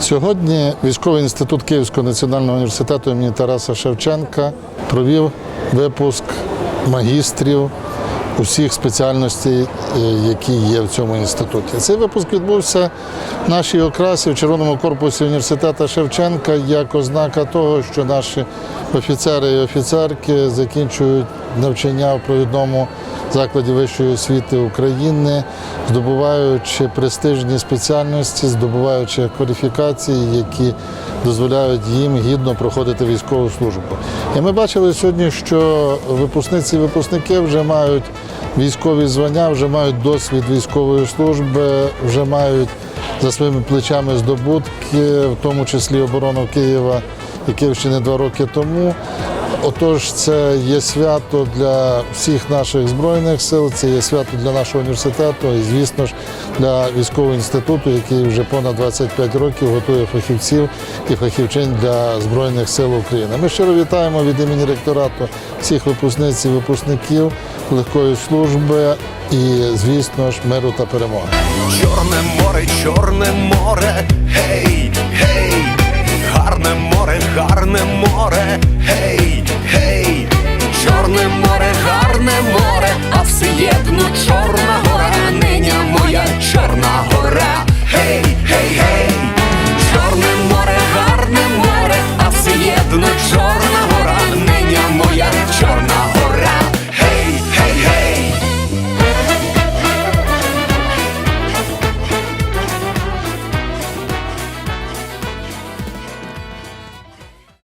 Сьогодні військовий інститут Київського національного університету імені Тараса Шевченка провів випуск магістрів усіх спеціальностей, е, які є в цьому інституті. Цей випуск відбувся в нашій окрасі в Червоному корпусі університету Шевченка як ознака того, що наші офіцери і офіцерки закінчують навчання в провідному закладі вищої освіти України, здобуваючи престижні спеціальності, здобуваючи кваліфікації, які дозволяють їм гідно проходити військову службу. І ми бачили сьогодні, що випускниці і випускники вже мають військові звання, вже мають досвід військової служби, вже мають за своїми плечами здобутки, в тому числі оборону Києва і Київщини два роки тому. Отож, це є свято для всіх наших збройних сил, це є свято для нашого університету і, звісно ж, для військового інституту, який вже понад 25 років готує фахівців і фахівчин для збройних сил України. Ми щиро вітаємо від імені ректорату всіх випускниць і випускників легкої служби і, звісно ж, миру та перемоги. Чорне море, чорне море, гей,